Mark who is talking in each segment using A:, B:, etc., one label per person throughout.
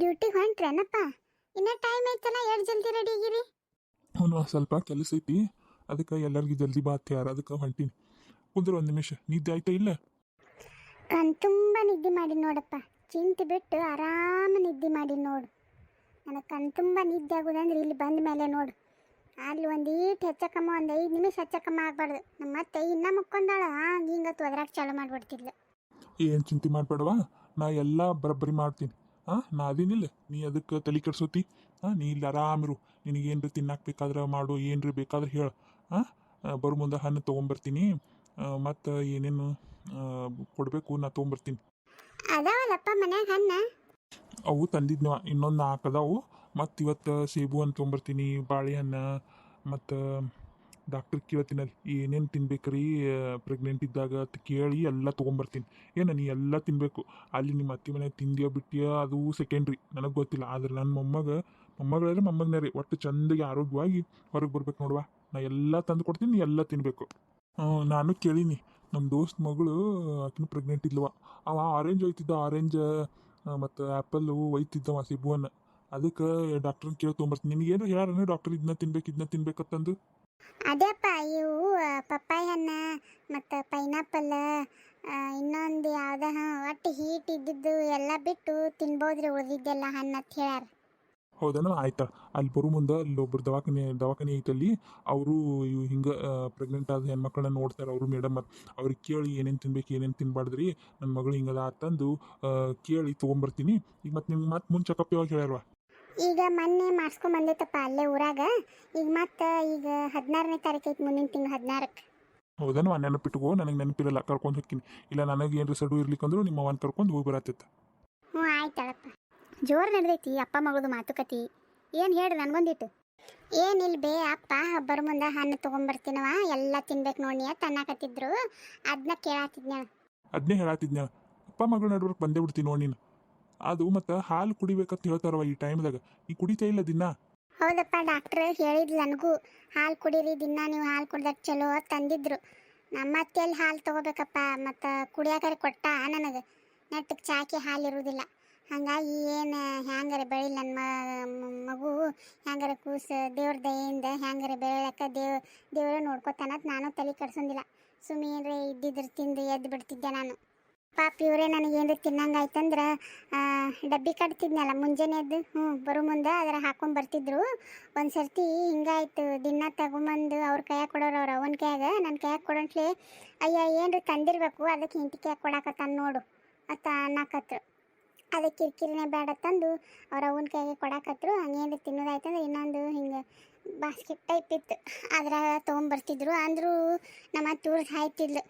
A: ಡ್ಯೂಟಿಗೆ ಹೊಂಟ್ರೇನಪ್ಪ? ಇನ್ನ ಟೈಮ್ ಐತಲ್ಲ ಎಷ್ಟು ಜಲ್ದಿ ರೆಡಿ ಆಗಿರಿ?
B: ಅವನು ಸ್ವಲ್ಪ ಕೆಲಸ ಐತಿ. ಅದಕ್ಕೆ ಎಲ್ಲರಿಗೂ ಜಲ್ದಿ ಬಾ ಯಾರು ಅದಕ್ಕೆ ಹೊಂಟೀನಿ. ಕುಂದ್ರ ಒಂದು ನಿಮಿಷ ನಿದ್ದೆ ಆಯ್ತಾ ಇಲ್ಲ?
A: ನಾನು ತುಂಬ ನಿದ್ದೆ ಮಾಡಿ ನೋಡಪ್ಪ. ಚಿಂತೆ ಬಿಟ್ಟು ಆರಾಮ ನಿದ್ದೆ ಮಾಡಿ ನೋಡು. ನನಗೆ ಕಣ್ ತುಂಬ ನಿದ್ದೆ ಆಗೋದಂದ್ರೆ ಇಲ್ಲಿ ಬಂದ ಮೇಲೆ ನೋಡು. ಅಲ್ಲಿ ಒಂದು ಈಟ್ ಹೆಚ್ಚಕಮ್ಮ ಒಂದು ಐದು ನಿಮಿಷ ಹೆಚ್ಚಕಮ್ಮ ಆಗ್ಬಾರ್ದು. ನಮ್ಮ ಅತ್ತೆ ಇನ್ನ ಮುಕ್ಕೊಂದಾಳ ಹಂಗೆ ಹಿಂಗತ್ತು ಅದ್ರಾಗ ಚಾಲು ಮಾಡ್ಬಿಡ್ತಿದ್ಲು.
B: ಏನು ಚಿಂತೆ ಮಾಡಬೇಡವಾ? ನಾ ಎಲ್ಲ ಬರಬ್ಬರಿ ಮಾಡ್ತೀನಿ. ಹಾಂ ನಾ ಅದೇನಿಲ್ಲ ನೀ ಅದಕ್ಕೆ ತಲೆ ಕೆಡ್ಸೋತಿ? ಹಾಂ ನೀ ಇಲ್ಲಿ ಆರಾಮಿರು ರೀ ತಿನ್ನಕ್ಕೆ ಬೇಕಾದ್ರೆ ಮಾಡು ಏನ್ರಿ ಬೇಕಾದ್ರೆ ಹೇಳು. ಹಾಂ ಬರು ಮುಂದೆ ಹಣ್ಣು ತೊಗೊಂಬರ್ತೀನಿ. ಮತ್ತು ಏನೇನು ಕೊಡಬೇಕು ನಾ ತೊಗೊಂಬರ್ತೀನಿ.
A: ಅದಾವಲ್ಲಪ್ಪ ಮನ್ಯಾಗ ಹಣ್ಣ?
B: ಅವು ತಂದಿದ್ನವ ಇನ್ನೊಂದು ನಾಲ್ಕು ಅದಾವು. ಮತ್ತು ಇವತ್ತು ಸೇಬು ಅಂತ ತೊಗೊಂಬರ್ತೀನಿ ಬಾಳೆಹಣ್ಣು ಮತ್ತು ಡಾಕ್ಟ್ರ್ ಕೇಳ್ತೀನಲ್ಲಿ, ಏನೇನು ತಿನ್ಬೇಕ್ರಿ ಪ್ರೆಗ್ನೆಂಟ್ ಇದ್ದಾಗ ಕೇಳಿ ಎಲ್ಲ ತೊಗೊಂಬರ್ತೀನಿ. ಏನು ನೀ ಎಲ್ಲ ತಿನ್ನಬೇಕು ಅಲ್ಲಿ ನಿಮ್ಮ ಅತ್ತಿ ಮನೆ ತಿಂದಿಯೋ ಬಿಟ್ಟಿಯೋ ಅದು ಸೆಕೆಂಡ್ರಿ ನನಗೆ ಗೊತ್ತಿಲ್ಲ. ಆದ್ರೆ ನನ್ನ ಮೊಮ್ಮಗ, ಮೊಮ್ಮಗಳಾದ್ರೆ ಮೊಮ್ಮಗನೇ ರೀ, ಒಟ್ಟು ಚಂದಗೆ ಆರೋಗ್ಯವಾಗಿ ಹೊರಗೆ ಬರ್ಬೇಕು ನೋಡುವ. ನಾ ಎಲ್ಲ ತಂದು ಕೊಡ್ತೀನಿ ಎಲ್ಲ ತಿನ್ನಬೇಕು ನಾನು ಕೇಳೀನಿ ನಮ್ಮ ದೋಸ್ತ್ ಮಗಳು ಆಕಿನ ಪ್ರೆಗ್ನೆಂಟ್ ಇಲ್ವ ಅವ ಆರೆಂಜ್ ಒಯ್ತಿದ್ದ ಆರೆಂಜ್ ಮತ್ತು ಆ್ಯಪಲ್ಲು ಒಯ್ತಿದ್ದವ ಸಿಬ್ಬುವನ್ನು ಅದಕ್ಕೆ ಡಾಕ್ಟ್ರನ್ನ ಕೇಳಿ ತೊಗೊಂಬರ್ತೀನಿ. ನಿನಗೇನು ಹೇಳಾರನ ಡಾಕ್ಟರ್ ಇದನ್ನ ತಿನ್ಬೇಕು ಇದನ್ನ ತಿನ್ಬೇಕತ್ತಂದು
A: ಅದೇಪ್ಪ ಇವು ಪಪ್ಪಾಯ ಹಣ್ಣ ಮತ್ತು ಪೈನಾಪಲ್ ಇನ್ನೊಂದು ಯಾವ್ದು ಹಾಂ ಒಟ್ಟು ಹೀಟ್ ಇದ್ದಿದ್ದು ಎಲ್ಲ ಬಿಟ್ಟು ತಿನ್ಬೋದ್ರಿ ಉಳಿದಿದ್ದೆಲ್ಲ ಹಣ್ಣು ಅಂತ ಹೇಳ್ಯಾರ.
B: ಹೌದನ ಆಯ್ತಾ. ಅಲ್ಲಿ ಬರೋ ಮುಂದೆ ಅಲ್ಲಿ ಒಬ್ರು ದವಾಖಾನೆ ದವಾಖಾನೆ ಐತಲ್ಲಿ. ಅವರು ಇವು ಹಿಂಗೆ ಪ್ರೆಗ್ನೆಂಟ್ ಆದ ಹೆಣ್ಮಕ್ಳನ್ನ ನೋಡ್ತಾರೆ ಅವರು ಮೇಡಮ್ ಅವ್ರಿಗೆ ಕೇಳಿ ಏನೇನು ತಿನ್ಬೇಕು ಏನೇನು ತಿನ್ಬಾರ್ದ್ರಿ. ನನ್ನ ಮಗಳು ಹಿಂಗದ ಅಂತಂದು ಆ, ಕೇಳಿ ತೊಗೊಂಬರ್ತೀನಿ. ಈಗ ಮತ್ತೆ ನಿಮ್ಗೆ ಮತ್ತೆ ಮುಂಚೆ ಕಪ್ಪಿ ಯಾವಾಗ ಹೇಳ್ಯಾರವ.
A: ಈಗ ಮೊನ್ನೆ ಮಾಡ್ಸ್ಕೊಂಡ್ ಬಂದೈತಪ್ಪ ಅಲ್ಲೇ ಊರಾಗ. ಈಗ ಮತ್ತೆ ಈಗ ಹದಿನಾರನೇ ತಾರೀಕು ಐತಿ ಮುಂದಿನ ತಿಂಗಳು ಹದಿನಾರಕ್ಕೆ
B: ಹೌದನ ನೆನಪಿಟ್ಕೋ ನನಗೆ ನೆನಪಿರಲ್ಲ ಕರ್ಕೊಂಡು ಹೋಗ್ತೀನಿ. ಇಲ್ಲ ನನಗೆ ಏನು ಸಡು ಇರ್ಲಿಕ್ಕಂದ್ರೂ ನಿಮ್ಮ ಅವನ್ ಕರ್ಕೊಂಡು ಹೋಗಿ ಬರತ್ತೈತೆ.
A: ಹ್ಞೂ ಆಯ್ತಳಪ್ಪ. ಜೋರು ನಡೆದೈತಿ ಅಪ್ಪ ಮಗಳದು ಮಾತುಕತೆ. ಏನು ಹೇಳಿ ನನಗೊಂದಿಟ್ಟು? ಏನಿಲ್ಲ ಬೇ ಅಪ್ಪ ಹಬ್ಬರ ಮುಂದೆ ಹಣ್ಣು ತೊಗೊಂಬರ್ತೀನವ ಎಲ್ಲ ತಿನ್ಬೇಕು ನೋಡಿ ಅಂತ ಅನ್ನಕತ್ತಿದ್ರು. ಅದನ್ನ ಕೇಳಾತಿದ್ನ
B: ಅದನ್ನೇ ಹೇಳಾತಿದ್ನ ಅಪ್ಪ ಮಗಳ ನಡುವರ್ಕ್ ಬಂದೇ ಬಿಡ್ತೀನಿ ನೋಡಿ ನೀನು. ಅದು ಮತ್ತು ಹಾಲು ಕುಡಿಬೇಕಂತ ಹೇಳ್ತಾರವ ಈ ಟೈಮ್ದಾಗ ಈ ಕುಡಿತಾ ಇಲ್ಲ ದಿನ?
A: ಹೌದಪ್ಪ ಡಾಕ್ಟ್ರ್ ಹೇಳಿದ್ ನನಗೂ. ಹಾಲು ಕುಡೀರಿ ದಿನ, ನೀವು ಹಾಲು ಕುಡ್ದಾಗ ಚಲೋ ತಂದಿದ್ರು. ನಮ್ಮ ಅತ್ತೆಯಲ್ಲಿ ಹಾಲು ತಗೋಬೇಕಪ್ಪ, ಮತ್ತು ಕುಡಿಯಾಕರೆ ಕೊಟ್ಟ ನನಗೆ. ನೆಟ್ಟಗೆ ಚಾಕಿ ಹಾಲು ಇರುವುದಿಲ್ಲ ಹಾಗಾಗಿ ಏನು ಹ್ಯಾಂಗಾರೆ ಬೆಳಿಲ್ಲ ನನ್ನ ಮಗು, ಹ್ಯಾಂಗಾರೆ ಕೂಸ ದೇವ್ರ ದಯೆಯಿಂದ ಹ್ಯಾಂಗಾರೆ ಬೆಳೆಯಕ್ಕೆ ದೇವ್, ದೇವ್ರ ನೋಡ್ಕೊತಾನತ್ ನಾನು ತಲೆ ಕೆಡ್ಸೋದಿಲ್ಲ ಸುಮ್ಮನೆ ಇದ್ದಿದ್ರೆ ತಿಂದು ಎದ್ದು ಬಿಡ್ತಿದ್ದೆ ನಾನು. ಪಾಪ ಇವರೇ ನನಗೆ ತಿನ್ನಂಗೆ ತಿನ್ನಂಗಾಯ್ತಂದ್ರೆ ಡಬ್ಬಿ ಕಟ್ತಿದ್ನಲ್ಲ ಮುಂಜಾನೆ ಎದ್ದು ಹ್ಞೂ, ಬರೋ ಮುಂದೆ ಅದರ ಹಾಕೊಂಡು ಬರ್ತಿದ್ರು. ಒಂದು ಸರ್ತಿ ಹಿಂಗಾಯ್ತು, ದಿನ ತಗೊಂಬಂದು ಅವ್ರ ಕೈಯಾಗ ಕೊಡೋರು ಅವ್ರ ಅವನ ಕೈಯಾಗ ನನ್ನ ಕೈಯಾಗ ಕೊಡೋಂಟ್ಲೆ, ಅಯ್ಯ ಏನು ತಂದಿರಬೇಕು ಅದಕ್ಕೆ ಹಿಂಟಿ ಕೈಯಾಗ ಕೊಡಾಕತ್ತಾನ ನೋಡು, ಅತ್ತ ಅನ್ನಕತ್ರು ಅದಕ್ಕೆ ಕಿರಿಕಿರಿನೇ ಬೇಡ ತಂದು ಅವ್ರ ಅವನ ಕೈಗೆ ಕೊಡಾಕತ್ರು ಹಂಗೇನು ತಿನ್ನೋದಾಯ್ತಂದ್ರೆ ಇನ್ನೊಂದು ಹಿಂಗೆ ಬಾಸ್ಕೆಟ್ ಟೈಪ್ ಇತ್ತು, ಅದ್ರಾಗ ತೊಗೊಂಬರ್ತಿದ್ರು. ಅಂದರೂ ನಮ್ಮ ತೂರ್ದು ಹಾಯ್ತಿದ್ಲು.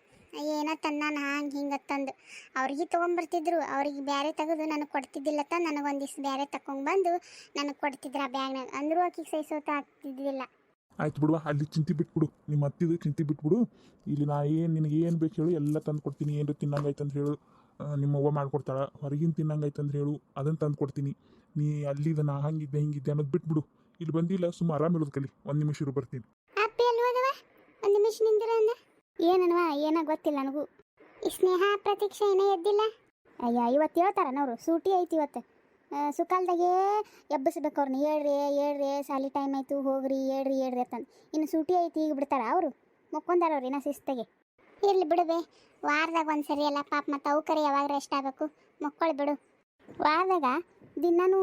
A: ಏನೋ ನಾನು ಹಂಗೆ ಹಿಂಗೆ ತಂದು ಅವ್ರಿಗೆ ತೊಗೊಂಬರ್ತಿದ್ರು. ಅವ್ರಿಗೆ ಬೇರೆ ತೆಗೆದು ನನಗೆ ಕೊಡ್ತಿದ್ದಿಲ್ಲ ತ ನನಗೊಂದಿಷ್ಟು ಬೇರೆ ತಕೊಂಡ್ಬಂದು ನನಗೆ ಕೊಡ್ತಿದ್ರು ಆ ಬ್ಯಾಗ್ನಾಗ. ಅಂದರೂ ಆಕಿಗೆ ಸಹಿಸೋತ ಆಗ್ತಿದ್ದಿಲ್ಲ.
B: ಆಯ್ತು ಬಿಡುವ ಅಲ್ಲಿ ಚಿಂತೆ ಬಿಟ್ಬಿಡು. ನಿಮ್ಮ ಅತ್ತಿದು ಚಿಂತೆ ಬಿಟ್ಬಿಡು. ಇಲ್ಲಿ ನಾ ಏನು ನಿನಗೆ ಏನು ಬೇಕು ಹೇಳು. ಎಲ್ಲ ತಂದು ಕೊಡ್ತೀನಿ. ಏನು ತಿನ್ನಂಗೈತೆ ಅಂತ ಹೇಳು. ನಿಮ್ಮ ಅವ್ವ ಮಾಡ್ಕೊಡ್ತಾಳೆ. ಹೊರಗಿನ ತಿನ್ನಂಗಾಯ್ತು ಅಂತ ಹೇಳು. ಅದನ್ನು ತಂದು ಕೊಡ್ತೀನಿ. ನೀ ಅಲ್ಲಿದ ನಾ ಹಂಗಿದ್ದೆ ಹಿಂಗಿದ್ದೆ ಅನ್ನೋದು ಬಿಟ್ಬಿಡು. ಇಲ್ಲಿ ಬಂದಿಲ್ಲ ಸುಮ್ಮ ಆರಾಮಿರೋದು ಕಲಿ. ಒಂದು ನಿಮಿಷ ಇರು ಬರ್ತೀನಿ.
A: ಒಂದು ನಿಮಿಷ ನಿಂದಿರ ಏನನ್ವ ಏನೋ ಗೊತ್ತಿಲ್ಲ ನನಗೂ. ಈ ಸ್ನೇಹ ಪ್ರತೀಕ್ಷೆ ಏನೋ ಎದ್ದಿಲ್ಲ. ಅಯ್ಯ, ಇವತ್ತು ಹೇಳ್ತಾರನವರು ಸೂಟಿ ಐತಿ ಇವತ್ತು. ಸುಖಾಲ್ದಾಗೆ ಎಬ್ಬಿಸ್ಬೇಕು ಅವ್ರನ್ನ ಹೇಳ್ರಿ ಹೇಳ್ರಿ ಸಾಲಿ ಟೈಮ್ ಆಯಿತು, ಹೋಗ್ರಿ, ಹೇಳ್ರಿ ಹೇಳ್ರಿ ಅಂತಂದು. ಇನ್ನು ಸೂಟಿ ಐತಿ, ಈಗ ಬಿಡ್ತಾರ ಅವರು? ಮುಕ್ಕೊಂದಾರ ಅವ್ರಿ ಇನ್ನ ಶಿಸ್ತಾಗೆ. ಇರಲಿ ಬಿಡುವೆ ವಾರದಾಗ ಒಂದು ಸರಿ ಅಲ್ಲ, ಪಾಪ ಮತ್ತು ಅವ್ಕರೆ ಯಾವಾಗ ರೆಸ್ಟ್ ಆಗಬೇಕು. ಮಕ್ಕಳು ಬಿಡು. ವಾರದಾಗ ದಿನಾನು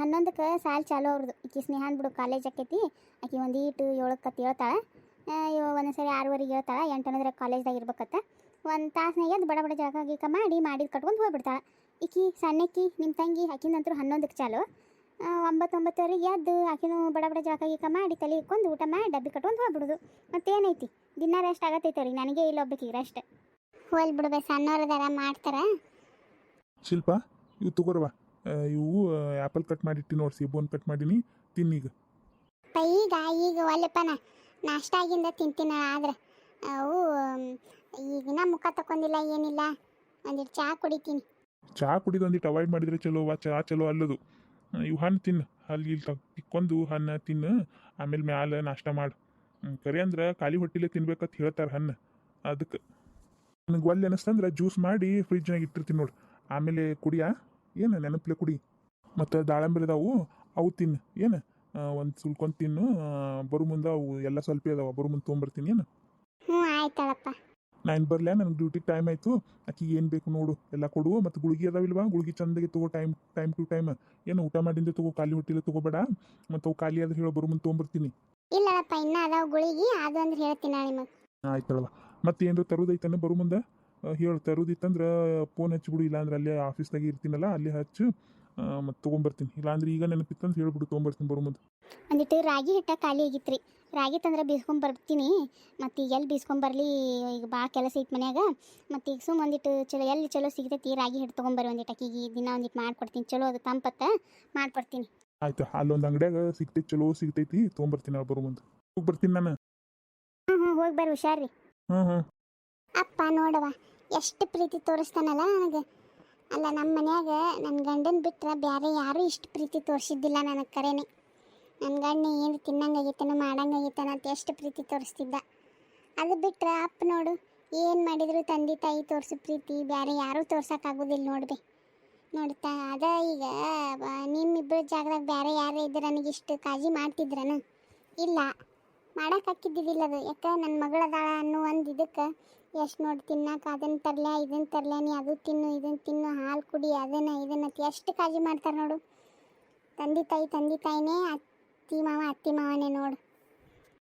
A: ಹನ್ನೊಂದಕ್ಕೆ ಸಾಲ್ ಚಾಲು ಅವ್ರದ್ದು ಈಕಿ ಸ್ನೇಹಾನ್ ಬಿಡು ಕಾಲೇಜ್ ಆಕೈತಿ. ಆಕಿ ಒಂದು ಈಟು ಏಳಕ್ಕೆ ಹೇಳ್ತಾಳೆ. ಒಂದೊಂದು ಸರಿ ಆರೂವರೆಗೆ ಹೇಳ್ತಾಳೆ ಎಂಟು ಅನ್ನೋದ್ರೆ ಕಾಲೇಜ್ದಾಗ ಇರ್ಬೇಕತ್ತ. ಒಂದು ತಾಸ್ನಾಗ ಎದ್ದು ಬಡ ಬಡ ಜಾಗ ಗೀಕ ಮಾಡಿ ಮಾಡಿದ ಕಟ್ಕೊಂಡು ಹೋಗ್ಬಿಡ್ತಾಳೆ. ಈಕಿ ಸಣ್ಣಕ್ಕಿ ನಿಮ್ಮ ತಂಗಿ ಆಕಿನಂತರೂ ಹನ್ನೊಂದಕ್ಕೆ ಚಾಲು. ಒಂಬತ್ತು ಒಂಬತ್ತುವರೆಗೆ ಎದ್ದು ಆಕಿನೂ ಬಡ ಬಡ ಜಾಗ ಗೀಕ ಮಾಡಿ ತಲೆ ಇಕ್ಕೊಂಡು ಊಟ ಮಾಡಿ ಡಬ್ಬಿ ಕಟ್ಕೊಂಡು ಹೋಗ್ಬಿಡುದು. ಮತ್ತೇನೈತಿ? ದಿನ ರೆಸ್ಟ್ ಆಗತ್ತೈತೆ ಅವ್ರಿಗೆ ನನಗೆ ಇಲ್ಲ ಒಬ್ಬಕ್ಕೆ ರೆಸ್ಟ್ ಹೋಲ್ ಬಿಡ್ಬೇ ಸಣ್ಣವ್ರದಾರ ಮಾಡ್ತಾರ.
B: ಶಿಲ್ಪ ಇವು ತಗೋರವ ಇವು ಆ್ಯಪಲ್ ಕಟ್ ಮಾಡಿಟ್ಟು ನೋಡಿ ಸಿಬೋನ್ ಕಟ್ ಮಾಡೀನಿ ತಿನ್ನೀಗ
A: ಈಗ ಈಗ ಒಲ್ಲೆಪ್ಪನ. ನಾಷ್ಟ ಆಗಿಂದ ತಿಂತೀನಿ ಆದ್ರೆ, ಅವು ಈಗಿನ ಮುಖ ತಕೊಂಡಿಲ್ಲ ಏನಿಲ್ಲ. ಒಂದಿಟ್ಟು ಚಹಾ ಕುಡಿತೀನಿ.
B: ಚಹಾ ಕುಡಿದು ಒಂದಿಟ್ಟು ಅವಾಯ್ಡ್ ಮಾಡಿದ್ರೆ ಚಲೋ, ವಾ ಚಹಾ ಚಲೋ ಅಲ್ಲದು. ಇವು ಹಣ್ಣು ತಿನ್ನು. ಅಲ್ಲಿ ಇಲ್ಲಿ ತ ತಿಕ್ಕೊಂಡು ಹಣ್ಣು ತಿನ್ನು. ಆಮೇಲೆ ಮ್ಯಾಲೆ ನಾಷ್ಟ ಮಾಡು. ಕರಿ ಕರೆ ಅಂದ್ರೆ ಖಾಲಿ ಹೊಟ್ಟಿಲೆ ತಿನ್ಬೇಕಂತ ಹೇಳ್ತಾರೆ ಹಣ್ಣು. ಅದಕ್ಕೆ ನನಗೆ ಒಲ್ಲೆ ಅನಿಸ್ತಂದ್ರೆ ಜ್ಯೂಸ್ ಮಾಡಿ ಫ್ರಿಜ್ನಾಗ ಇಟ್ಟಿರ್ತೀನಿ ನೋಡಿ. ಆಮೇಲೆ ಕುಡಿಯಾ? ಏನು ನೆನಪಲೆ ಕುಡಿ. ಮತ್ತು ದಾಳಂಬ್ರಿ ಅದಾವು ಅವು ತಿನ್ನು. ಏನು? ಒಂದು ಸುಲ್ಕೊಂಡು ತಿನ್ನು ಬರೋ ಮುಂದೆ ಅವು ಎಲ್ಲ ಸ್ವಲ್ಪ ಅದಾವ ಬರು ಮುಂದೆ ತೊಗೊಂಬರ್ತೀನಿ ಏನು?
C: ಹ್ಞೂ ಆಯ್ತಳಪ್ಪ.
B: ನಾನು ಬರಲ ನನಗೆ ಡ್ಯೂಟಿ ಟೈಮ್ ಆಯಿತು. ಆಕಿ ಏನು ಬೇಕು ನೋಡು. ಎಲ್ಲ ಕೊಡು. ಮತ್ತು ಗುಳಿಗೆ ಅದಾವಿಲ್ವಾ? ಗುಳಿಗೆ ಚಂದಗೆ ತಗೋ ಟೈಮ್ ಟೈಮ್ ಟು ಟೈಮ್ ಏನು ಊಟ ಮಾಡಿಂದ ತಗೋ? ಖಾಲಿ ಹೊಟ್ಟಿಲ್ಲ ತಗೋಬೇಡ. ಮತ್ತು ಅವು ಖಾಲಿ ಆದ್ರೆ ಹೇಳೋ ಬರು ಮುಂದೆ ತೊಗೊಂಬರ್ತೀನಿ.
C: ಇಲ್ಲಪ್ಪ ಇನ್ನ ಅದಾವ ಗುಳಿಗೆ. ಅದು ಅಂದ್ರೆ ಹೇಳ್ತೀನಿ ನಿಮಗೆ.
B: ಆಯ್ತಳವ ಮತ್ತೆ ಏನಾರು ತರೋದೈತನ ಬರೋ ಮುಂದೆ? ಹೇಳ್ ಹೇಳು. ತರೋದಿತ್ತಂದ್ರೆ ಫೋನ್ ಹಚ್ಚಿಬಿಡು ಇಲ್ಲಾಂದ್ರೆ ಅಲ್ಲೇ ಆಫೀಸ್ದಾಗ ಇರ್ತೀನಲ್ಲ ಅಲ್ಲಿ ಹಚ್ಚು. ಮತ್ತು ತೊಗೊಂಬರ್ತೀನಿ. ಇಲ್ಲಾಂದ್ರೆ ಈಗ ನೆನಪಿತ್ತಂತ ಹೇಳ್ಬಿಟ್ಟು ತೊಗೊಂಬರ್ತೀನಿ ಬರೋ ಮುಂದೆ
C: ಅಂದಿಟ್ಟು ರಾಗಿ ಹಿಟ್ಟ ಖಾಲಿ ಆಗಿತ್ತು ರೀ ರಾಗಿ ತಂದ್ರೆ ಬೀಸ್ಕೊಂಡ್ ಬರ್ತೀನಿ. ಮತ್ತು ಈಗ ಎಲ್ಲಿ ಬೀಸ್ಕೊಂಬರ್ಲಿ ಬರಲಿ? ಈಗ ಭಾಳ ಕೆಲಸ ಐತೆ ಮನ್ಯಾಗ. ಮತ್ತು ಈಗ ಸುಮ್ಮ ಒಂದಿಟ್ಟು ಚಲೋ ಎಲ್ಲಿ ಚಲೋ ಸಿಗ್ತೈತಿ ರಾಗಿ ಹಿಟ್ಟು ತೊಗೊಂಬರ್ರಿ ಒಂದಿಟ್ಟು ಅಕ್ಕಿಗೆ ದಿನ ಒಂದಿಟ್ಟು ಮಾಡ್ಕೊಡ್ತೀನಿ. ಚಲೋ ಅದು ತಂಪತ್ತ ಮಾಡ್ಕೊಡ್ತೀನಿ.
B: ಆಯ್ತು ಅಲ್ಲೊಂದು ಅಂಗಡಿಯಾಗ ಸಿಗ್ತೈತಿ ಚಲೋ ಸಿಗ್ತೈತಿ ತೊಗೊಂಬರ್ತೀನಿ ಅವ್ರು ಬರೋ ಮುಂದೆ ಹೋಗಿ ಬರ್ತೀನಿ ನಾನು.
C: ಹ್ಞೂ ಹ್ಞೂ ಹೋಗಿ ಬರ್ರಿ ಹುಷಾರ್ರಿ.
B: ಹ್ಞೂ ಹ್ಞೂ
C: ಅಪ್ಪ ನೋಡವ ಎಷ್ಟು ಪ್ರೀತಿ ತೋರಿಸ್ತಾನಲ್ಲ ನನಗೆ. ಅಲ್ಲ ನಮ್ಮ ಮನ್ಯಾಗ ನನ್ನ ಗಂಡನ ಬಿಟ್ಟರೆ ಬೇರೆ ಯಾರೂ ಇಷ್ಟು ಪ್ರೀತಿ ತೋರಿಸಿದ್ದಿಲ್ಲ ನನಗೆ ಕರೆನೆ. ನನ್ನ ಗಂಡ ಏನು ತಿನ್ನಂಗಾಗಿತ್ತೇನೋ ಮಾಡಂಗಾಗಿತ್ತೇನೋ ಅಂತ ಎಷ್ಟು ಪ್ರೀತಿ ತೋರಿಸ್ತಿದ್ದ ಅದು ಬಿಟ್ಟರೆ ಅಪ್ಪ ನೋಡು, ಏನು ಮಾಡಿದ್ರು ತಂದೆ ತಾಯಿ ತೋರಿಸು ಪ್ರೀತಿ ಬೇರೆ ಯಾರೂ ತೋರ್ಸೋಕ್ಕಾಗೋದಿಲ್ಲ ನೋಡ್ಬೆ. ನೋಡ್ತಾ, ಅದ ಈಗ ನಿಮ್ಮಿಬ್ಬರ ಜಾಗದಾಗ ಬೇರೆ ಯಾರು ಇದ್ರೆ ನನಗಿಷ್ಟು ಕಾಳಜಿ ಮಾಡ್ತಿದ್ರನ? ಇಲ್ಲ ಮಾಡೋಕ್ಕಾಕಿದ್ದಿದ್ದಿಲ್ಲ ಅದು. ಯಾಕೆ ನನ್ನ ಮಗಳದಾಳ ಅನ್ನೋ ಒಂದು ಇದಕ್ಕೆ ಎಷ್ಟು ನೋಡಿ ತಿನ್ನಕ್ಕೆ ಅದನ್ನು ತರಲೆ ಇದನ್ನು ತರಲೆ, ನೀ ಅದು ತಿನ್ನು ಇದನ್ನು ತಿನ್ನು, ಹಾಲು ಕುಡಿ, ಅದನ್ನು, ಇದನ್ನು ಎಷ್ಟು ಕಾಳಜಿ ಮಾಡ್ತಾರೆ ನೋಡು. ತಂದೆ ತಾಯಿ, ತಂದೆ ತಾಯಿನೇ, ಅತ್ತಿ ಮಾವ, ಅತ್ತಿ ಮಾವನೇ ನೋಡು.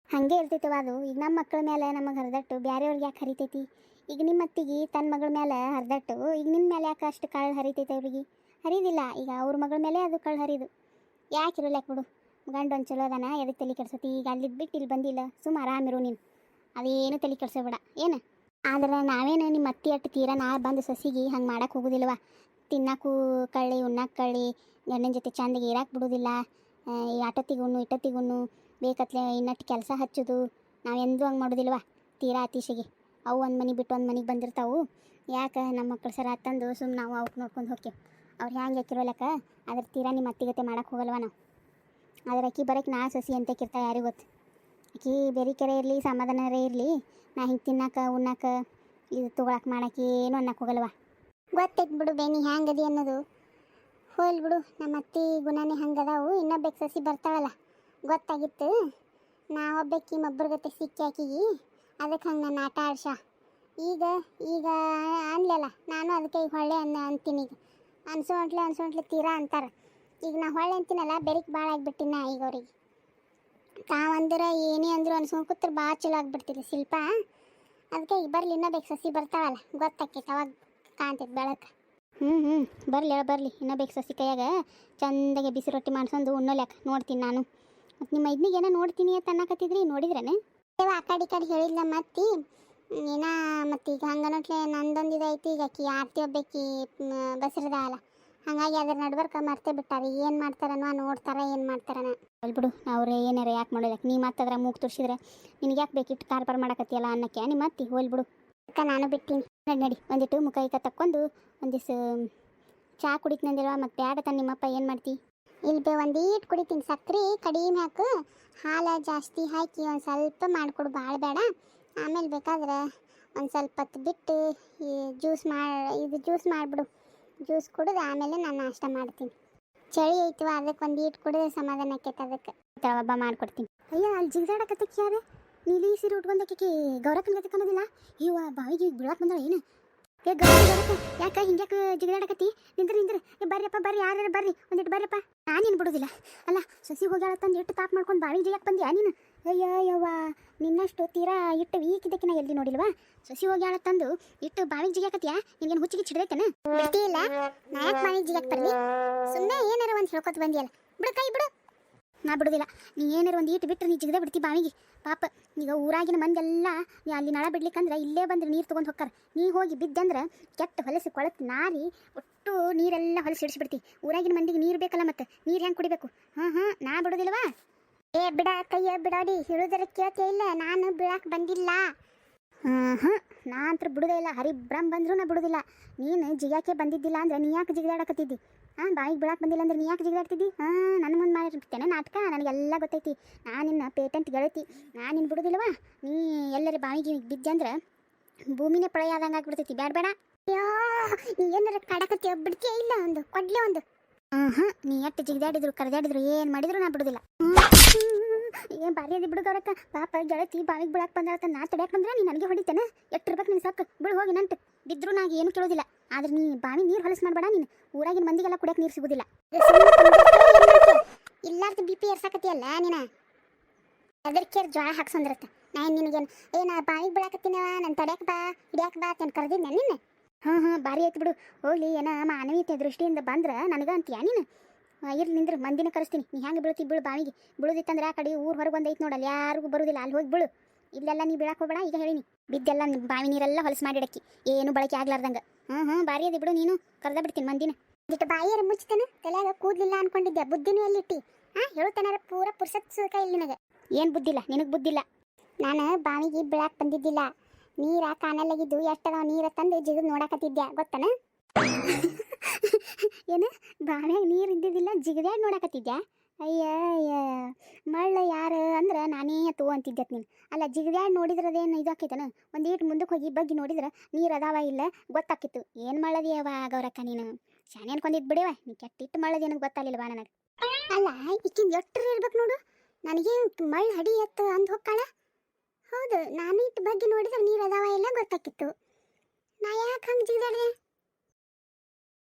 C: ಹಾಗೆ ಇರ್ತೈತವ ಅದು ಈಗ ನಮ್ಮ ಮಕ್ಕಳ ಮೇಲೆ ನಮಗೆ ಹರಿದಟ್ಟು ಬೇರೆಯವ್ರಿಗೆ ಯಾಕೆ ಹರಿತೈತಿ? ಈಗ ನಿಮ್ಮ ಅತ್ತಿಗೆ ತನ್ನ ಮಗಳ ಮೇಲೆ ಹರಿದಟ್ಟು, ಈಗ ನಿಮ್ಮ ಮೇಲೆ ಯಾಕೆ ಅಷ್ಟು ಕಳ್ಳು ಹರಿತೈತೆ ಅವ್ರಿಗೆ? ಹರಿದಿಲ್ಲ. ಈಗ ಅವ್ರ ಮಗಳ ಮೇಲೆ ಅದು ಕಳ್ಳು ಹರಿದು. ಯಾಕೆ ಇರಲ್ಲ ಬಿಡು? ಗಂಡ ಒಂದು ಚಲೋ ಅದಾನ ಎದಕ್ಕೆ ತಲೆ ಕೆಡ್ಸತಿ? ಈಗ ಅಲ್ಲಿದ್ದು ಬಿಟ್ಟು ಇಲ್ಲಿ ಬಂದಿಲ್ಲ. ಸುಮ್ಮ ಆರಾಮಿರು ನೀನು. ಅದೇನು ತಲೆ ಕೆಡ್ಸೋಬೇಡ. ಏನು? ಆದ್ರೆ ನಾವೇನು ನಿಮ್ಮ ಅತ್ತಿ ಅಟ್ಟು ತೀರಾ ನಾ ಬಂದು ಸಸಿಗೆ ಹಂಗೆ ಮಾಡೋಕೆ ಹೋಗೋದಿಲ್ವ? ತಿನ್ನಕ್ಕೂ ಕಳ್ಳಿ ಉಣ್ಣಕ್ಕೆ ಕಳ್ಳಿ, ಗಂಡನ ಜೊತೆ ಚಂದಗೆ ಇರಕ್ಕೆ ಬಿಡೋದಿಲ್ಲ. ಈ ಇಟ್ಟೊತ್ತಿಗೆ ಉಣ್ಣು ಬೇಕತ್ಲೆ ಇನ್ನಟ್ಟು ಕೆಲಸ ಹಚ್ಚೋದು. ನಾವೆಂದೂ ಹಂಗೆ ಮಾಡೋದಿಲ್ವ? ತೀರಾ ಅತಿಶಿಗೆ. ಅವು ಒಂದು ಮನೆ ಬಿಟ್ಟು ಒಂದು ಮನೆಗೆ ಬಂದಿರ್ತಾವು. ಯಾಕೆ ನಮ್ಮ ಮಕ್ಕಳು ಸರ ತಂದು ಸುಮ್ಮನೆ ನಾವು ಅವಕ್ಕೆ ನೋಡ್ಕೊಂಡು ಹೋಗ್ತೇವೆ ಅವ್ರು ಹ್ಯಾಂಗೆ ಹಾಕಿರೋಲಕ್ಕ ಅದ್ರ ತೀರಾ ನಿಮ್ಮ ಅತ್ತಿಗತೆ ಮಾಡಕ್ಕೆ ಹೋಗಲ್ವ ನಾವು? ಅದ್ರ ಅಕ್ಕಿ ಬರೋಕ್ಕೆ ನಾ ಸಸಿ ಅಂತ ಕಿರ್ತಾ ಯಾರಿಗೂ ಗೊತ್ತು ಆಕಿ ಬೇರೆ ಕೆರೆ ಇರಲಿ, ಸಮಾಧಾನರೇ ಇರಲಿ, ನಾ ಹಿಂಗೆ ತಿನ್ನಕ್ಕೆ ಉಣ್ಣಕ್ಕೆ ಇದು ತೊಗೊಳಕ್ಕೆ ಮಾಡಕ್ಕೆ ಏನು ಅನ್ನಕ್ಕೆ ಹೋಗಲ್ವ? ಗೊತ್ತೈತೆ ಬಿಡು ಬೇನಿ, ಹ್ಯಾಂಗದಿ ಅನ್ನೋದು. ಹೋಲ್ ಬಿಡು, ನಮ್ಮ ಅತ್ತಿ ಗುಣನೇ ಹಂಗದಾವು ಇನ್ನೊಬ್ಬಕ್ಕೆ ಸಸಿ ಬರ್ತಾಳಲ್ಲ, ಗೊತ್ತಾಗಿತ್ತು. ನಾವೊಬ್ಬಕ್ಕೆ ಮಬ್ಬರ ಸಿಕ್ಕಿ ಆಕಿಗೆ ಅದಕ್ಕೆ ಹಂಗೆ ನಾನು ಆಟ ಆಡ್ಸ. ಈಗ ಈಗ ಅನ್ಲಲ್ಲ, ನಾನು ಅದಕ್ಕೆ ಈಗ ಹೊಳ್ಳೆ ಅನ್ನ ಅಂತೀನಿ ಈಗ. ಅನ್ಸೋ ಅಂಟ್ಲೆ ಅನ್ಸೋ ಅಂಟ್ಲೆ ತೀರಾ ಅಂತಾರೆ. ಈಗ ನಾ ಹೊಳ್ಳೆ ಅಂತೀನಲ್ಲ, ಬೆರಿಕ್ ಭಾಳ ಆಗಿಬಿಟ್ಟಿನ ಈಗ ಅವ್ರಿಗೆ. ತಾವಂದ್ರೆ ಏನೇ ಅಂದ್ರು ಅನ್ಸ್ಕೊಂಡು ಕೂತ್ರೆ ಭಾಳ ಚಲೋ ಆಗ್ಬಿಡ್ತಿಲ್ಲ ಶಿಲ್ಪ ಅದಕ್ಕೆ ಈಗ ಬರಲಿ, ಇನ್ನೂ ಬೇಕು ಸಸಿ ಬರ್ತಾವಲ್ಲ ಗೊತ್ತಾಕೈತೆ ಅವಾಗ ಕಾಣ್ತೈತೆ ಬೆಳಕ. ಹ್ಞೂ ಹ್ಞೂ ಬರಲಿ ಬರಲಿ, ಇನ್ನೂ ಬೇಕು ಸಸಿ ಕೈಯಾಗ. ಚಂದಾಗೆ ಬಿಸಿ ರೊಟ್ಟಿ ಮಾಡ್ಸೊಂದು ಉಣ್ಣೋಲ್ಯಾಕ ನೋಡ್ತೀನಿ ನಾನು. ಮತ್ತು ನಿಮ್ಮ ಇದನ್ನಿಗೆ ಏನೋ ನೋಡ್ತೀನಿ ಅಂತ ಅನ್ನಕತ್ತಿದ್ರಿ, ನೋಡಿದ್ರೇನೆ? ಆ ಕಡೆ ಈ ಕಡೆ ಹೇಳಿಲ್ಲ ಮತ್ತಿ. ಏನ ಮತ್ತೀಗ ಹಂಗನೋಟ್ಲೆ ನಂದೊಂದು ಇದೈತಿ ಈಗ ಆಕಿ ಆರ್ತಿ ಒಬ್ಬಾಕಿ ಬಸರದಾಳ. ಹಾಗಾಗಿ ಅದ್ರ ನಡ್ಬರ್ಕ ಮರ್ತೇ ಬಿಟ್ಟಾರೆ. ಏನು ಮಾಡ್ತಾರನೋ ನೋಡ್ತಾರ ಏನು ಮಾಡ್ತಾರನ? ಬಿಡು ಅವ್ರೆ ಏನಾರ ಯಾಕೆ ಮಾಡೋಲ್ಲ ನೀ ಮತ್ತದ್ರ ಮೂಗು ತುರ್ಸಿದ್ರೆ ನಿನಗೆ ಯಾಕೆ ಬೇಕಿಟ್ಟು ಕಾರ್ಬಾರ್ ಮಾಡಕತ್ತಿಯಲ್ಲ ಅನ್ನಕ್ಕೆ. ನಿಮ್ಮ ಅತ್ತಿ ಹೋಲ್ಬಿಡು ಅಕ್ಕ ನಾನು ಬಿಟ್ಟಿನಿ. ನಡಿ ನಡಿ. ಒಂದಿಟ್ಟು ಮುಖ ಈಗ ತಕ್ಕೊಂಡು ಒಂದಿಷ್ಟು ಚಾ ಕುಡಿತೀನಂದಿಲ್ವ ಮತ್ತೆ ಬ್ಯಾಡ ತಾನೆ ನಿಮ್ಮಪ್ಪ ಏನು ಮಾಡ್ತಿ? ಇಲ್ಲಿ ಬೇ ಒಂದೀಟ್ ಕುಡಿತೀನಿ. ಸಕ್ರೆ ಕಡಿಮೆ ಹಾಕು ಹಾಲು ಜಾಸ್ತಿ ಹಾಕಿ ಒಂದು ಸ್ವಲ್ಪ ಮಾಡಿಕೊಡು. ಭಾಳ ಬೇಡ ಆಮೇಲೆ ಬೇಕಾದ್ರೆ ಒಂದು ಸ್ವಲ್ಪ ಹೊತ್ತು ಬಿಟ್ಟು ಈ ಜ್ಯೂಸ್ ಮಾಡಿ ಇದು ಜ್ಯೂಸ್ ಮಾಡಿಬಿಡು. ಜ್ಯೂಸ್ ಕುಡಿದು ಆಮೇಲೆ ನಾನು ನಾಷ್ಟ ಮಾಡ್ತೀನಿ. ಚಳಿ ಐತಿವ, ಅದಕ್ಕೆ ಒಂದು ಈಟ್ ಕುಡಿದ್ರೆ ಸಮಾಧಾನ ಆಕೈತೆ ಅದಕ್ಕೆ. ಒಬ್ಬ ಮಾಡ್ಕೊಡ್ತೀನಿ. ಅಯ್ಯ, ಅಲ್ಲಿ ಜಿಗಿದಾಡಕತ್ತಕ್ಕೆ ಯಾರು ನೀಲಿ ಸೀರೆ ಉಟ್ಕೊಂಡಕ್ಕೆ ಗೌರಕ್ಕನ ಗತಿ ಕಾಣೋದಿಲ್ಲ? ಇವ ಬಾವಿಗೆ ಬೀಳಕ್ ಬಂದಳ ಏನು? ಏ ಗೌರವ ಯಾಕ ಹಿಂಗ್ಯಾಕ ಜಿಗಿದಾಡಕತ್ತಿ ನಿಂದ್ರಿ ನಿಂದ್ರಿ. ಏ ಬರ್ರಿಯಪ್ಪ ಬರ್ರಿ ಯಾರು ಬರ್ರಿ. ಒಂದಿಟ್ಟು ಬರ್ರಿಯಪ್ಪ. ನಾನೇನು ಬಿಡೋದಿಲ್ಲ. ಅಲ್ಲ ಸಸಿ ಹೋಗ್ಯಾಳ ತಂದು ಇಟ್ಟು ತಾಪ್ ಮಾಡ್ಕೊಂಡು ಬಾವಿ ಜಿಗಕ್ಕೆ ಬಂದ್ಯಾ ನೀನು? ಅಯ್ಯ, ಯವ್ವ, ನಿನ್ನಷ್ಟು ತೀರಾ ಇಟ್ಟು ವೀಕ್ ಇದಕ್ಕೆ ಎಲ್ಲಿ ನೋಡಿಲ್ವಾ? ಸಸಿ ಹೋಗಿ ಹೋಗ್ಯಾಳ ತಂದು ಇಟ್ಟು ಬಾವಿಗೆ ಜಿಗಾಕತ್ಯಾ ನಿನ್ಗೇನು ಹುಚ್ಚಿಗೆ ಚಿಡ್ದೈತೇನ ಬಿಡ್ತಿಲ್ಲ ನಾ ಯಾಕೆ ಬಾವಿಗೆ ಜಿಗಾಕ್ ಬರ್ಲಿ. ಸುಮ್ಮನೆ ಏನಾರ ಒಂದು ಹೇಳ್ಕೊತ ಬಂದಿಯಲ್ಲ. ಬಿಡು ಕೈ, ಬಿಡು. ನಾ ಬಿಡೋದಿಲ್ಲ. ನೀ ಏನಾರ ಒಂದು ಇಟ್ಟು ಬಿಟ್ಟರೆ ನೀ ಜಿಗದೆ ಬಿಡ್ತಿ ಬಾವಿಗೆ. ಪಾಪ, ಈಗ ಊರಾಗಿನ ಮಂದೆಲ್ಲ ಅಲ್ಲಿ ನಳ ಬಿಡ್ಲಿಕ್ಕಂದ್ರೆ ಇಲ್ಲೇ ಬಂದ್ರೆ ನೀರು ತೊಗೊಂಡು ಹೋಗ್ತಾರೆ ನೀ ಹೋಗಿ ಬಿದ್ದಂದ್ರೆ ಕೆಟ್ಟ ಹೊಲಸು ಕೊಳತು ನಾರಿ ಒಟ್ಟು ನೀರೆಲ್ಲ ಹೊಲಸು ಹಿಡಿಸ್ಬಿಡ್ತಿ ಊರಾಗಿನ ಮಂದಿಗೆ ನೀರು ಬೇಕಲ್ಲ ಮತ್ತೆ? ನೀರು ಹೆಂಗೆ ಕುಡಿಬೇಕು? ಹಾಂ ಹಾಂ, ನಾ ಬಿಡೋದಿಲ್ವಾ? ಏ, ಬಿಡ, ಕೈಯ ಬಿಡೋಡಿ ಹಿಡಿದ್ರೆ ಕೇಳ್ತೇ ಇಲ್ಲ, ನಾನು ಬಿಡಕ್ಕೆ ಬಂದಿಲ್ಲ. ಹಾಂ ನಾ ಅಂತೂ ಬಿಡೋದೇ ಇಲ್ಲ ಹರಿಬ್ರಹ್ಮ ಬಂದರೂ ನಾ ಬಿಡೋದಿಲ್ಲ. ನೀನು ಜಿಗಾಕೆ ಬಂದಿದ್ದಿಲ್ಲ ಅಂದ್ರೆ ನೀ ಯಾಕೆ ಜಿಗಿದಾಡಕತ್ತಿದ್ದಿ? ಹಾಂ ಬಾಯಿಗೆ ಬಿಡಕ್ಕೆ ಬಂದಿಲ್ಲ ಅಂದ್ರೆ ನೀ ಯಾಕೆ ಜಿಗಿದಾಡ್ತಿದ್ದಿ? ಹಾಂ ನನ್ನ ಮುಂದೆ ಮಾಡಿರ್ತೇನೆ ನಾಟಕ, ನನಗೆಲ್ಲ ಗೊತ್ತೈತಿ. ನಾನು ನಿನ್ನ ಪೇಟೆಂಟ್ ಗೆಳತಿ ನಾನು ನಿನ್ನ ನೀ ಎಲ್ಲರ ಬಾವಿಗೆ ಬಿದ್ದೆ ಅಂದ್ರೆ ಭೂಮಿನೇ ಪ್ರಳಯ ಆದಂಗೆ ಆಗ್ಬಿಡ್ತೈತಿ. ಬೇಡ ಬೇಡ ಅಯ್ಯೋ, ನೀ ಏನಾರ ಕಡಕತ್ತಿ ಬಿಡ್ತೀಯ ಇಲ್ಲ ಒಂದು, ಕೊಡ್ಲಿ ಒಂದು. ಹ್ಞೂ ನೀ ಎಷ್ಟು ಜಿಗಿದಾಡಿದ್ರು, ಕರೆದಾಡಿದ್ರು, ಏನು ಮಾಡಿದ್ರು ನಾ ಬಿಡುದಿಲ್ಲ. ಏನು ಬಾರಿ ಅದಿ ಬಿಡು ಗೌರಕ್ಕ ಪಾಪ ಗೆಳತಿ ಬಾವಿಗೆ ಬಿಡಾಕ್ ಬಂದಾಳತ್ತ ನಾ ತಡ್ಯಾಕ್ ಬಂದ್ರೆ ನೀ ನನಗೆ ಹೊಡಿತೇನೆ? ಎಷ್ಟು ಇರ್ಬೇಕು ನೀನು ಸಾಕು. ಬಿಡು ಹೋಗಿ ಬಿದ್ರು ನಾ ಏನು ಕೇಳೋದಿಲ್ಲ. ಆದ್ರೆ ನೀ ಬಾವಿ ನೀರು ಹೊಲಸು ಮಾಡಬೇಡ ನೀನು. ಊರಾಗಿನ ಮಂದಿಗೆಲ್ಲ ಕುಡಿಯಕ್ಕೆ ನೀರು ಸಿಗೋದಿಲ್ಲ. ಇಲ್ಲಾರ್ದ ಬಿ ಪಿ ಏರ್ಸಾಕತಿಯಲ್ಲ ನೀನ? ಅದಕ್ಕೆ ಜ್ವಾಳ ಹಾಕ್ಸಂದಿರತ್ತ. ನಾ ನಿನಗೇನು ಏನ ಬಾವಿಗೆ ಬಿಡಾಕತ್ತೀನವ ನಾನು ತಡ್ಯಾಕೆ ಬಾ, ಹಿಡ್ಯಾಕ ಬಾ ಅಂತ ಕರೆದಿದ್ದೆ ನಿನ್ನ? ಹಾಂ ಹಾಂ ಭಾರಿ ಆಯ್ತು ಬಿಡು. ಹೋಗ್ಲಿ ಏನ ಮಾನವೀಯತೆ ದೃಷ್ಟಿಯಿಂದ ಬಂದ್ರೆ ನನಗ ಅಂತೀಯ ನೀನು ಇರ್ಲಿ ನಿಂದ್ರೆ ಮಂದಿನ ಕರೆಸ್ತೀನಿ. ನೀ ಹೆಂಗೆ ಬೀಳ್ತಿ ಬೀಳು ಬಾವಿಗೆ. ಬೀಳುದಿತ್ತಂದ್ರೆ ಆ ಕಡೆ ಊರು ಹೊರಗೆ ಬಂದೈತೆ ನೋಡಲ್ಲ ಯಾರಿಗೂ ಬರುದಿಲ್ಲ. ಅಲ್ಲಿ ಹೋಗಿ ಬೀಳು. ಇಲ್ಲೆಲ್ಲ ನೀ ಬೀಳಕ್ಕೆ ಹೋಗಬೇಡ ಈಗ ಹೇಳಿನಿ. ಬಿದ್ದೆಲ್ಲ ಬಾವಿ ನೀರೆಲ್ಲ ಹೊಲಸು ಮಾಡಿಡಕ್ಕಿ. ಏನು ಬಳಕೆ ಆಗ್ಲಾರ್ದಂಗೆ. ಹ್ಞೂ ಹ್ಞೂ ಭಾರಿ ಅದಿ ಬಿಡು ನೀನು. ಕರೆದ ಬಿಡ್ತೀನಿ ಮಂದಿನ. ಇಟ್ಟು ಬಾಯಿಯರ ಮುಚ್ತೇನೆ ತಲೆಯಾಗ ಕೂದ್ಲಿಲ್ಲ ಅನ್ಕೊಂಡಿದ್ದೆ. ಬುದ್ಧಿನೂ ಎಲ್ಲಿಟ್ಟಿ? ಹಾಂ ಹೇಳ್ತಾನಾರ ಪೂರ ಪುರ್ಸತ್ ಸುಖ ಇಲ್ಲಿ ನಿನಗೆ. ಏನು ಬುದ್ಧಿಲ್ಲ? ನಿನಗೆ ಬುದ್ಧಿಲ್ಲ? ನಾನು ಬಾವಿಗೆ ಬೀಳಕ್ಕೆ ಬಂದಿದ್ದಿಲ್ಲ. ನೀರ ಕಾಣಲಾಗಿದ್ದು ಎಷ್ಟದ ನೀರ ತಂದು ಜಿಗಿದು ನೋಡಕತ್ತಿದ್ಯಾ, ಗೊತ್ತನ? ಏನು, ಬಾವ್ಯಾಗ ನೀರು ಇದ್ದಿದ್ದಿಲ್ಲ, ಜಿಗದ್ಯಾಗ ನೋಡಾಕತ್ತಿದ್ಯ? ಅಯ್ಯ ಅಯ್ಯ ಮಳ್ಳ ಯಾರು ಅಂದ್ರೆ ನಾನೇ ತೋ ಅಂತಿದ್ದೆ ನೀನು. ಅಲ್ಲ, ಜಿಗದ್ಯಾಗ ನೋಡಿದ್ರ ಅದೇನು ಇದು ಆಕೈತನ? ಒಂದೀಟ್ ಮುಂದಕ್ಕೆ ಹೋಗಿ ಬಗ್ಗಿ ನೋಡಿದ್ರೆ ನೀರು ಅದಾವ ಇಲ್ಲ ಗೊತ್ತಾಕಿತ್ತು. ಏನು ಮಳ್ಳದಿ ಅವ ಗೌರಕ್ಕ ನೀನು? ಶಾನೆ ಕೊಂದಿದ್ ಬಿಡವ, ನೀ ಕೆಟ್ಟಿಟ್ಟು ಮಳ್ಳದ ನನಗೆ ಗೊತ್ತಾಗಲಿಲ್ಲ ಬಾ ನನಗೆ? ಅಲ್ಲ ಇಕ್ಕಿಂದ ಎಟ್ರ ಇರ್ಬೇಕು ನೋಡು. ನನಗೆ ಮಳ್ಳ ಹಡಿ ಎತ್ತ ಅಂದ್ ಹೊಕ್ಕಾಳ ಹೌದು ನಾನು ಇಟ್ಟು ಬಗ್ಗೆ ನೋಡಿದ್ರೆ ನೀರು ಅದಾವ ಎಲ್ಲ ಗೊತ್ತಾಕಿತ್ತು ನಾ ಯಾಕೆ ಹಂಗೆ ಜಿಗಿದಾಡಿದೆ?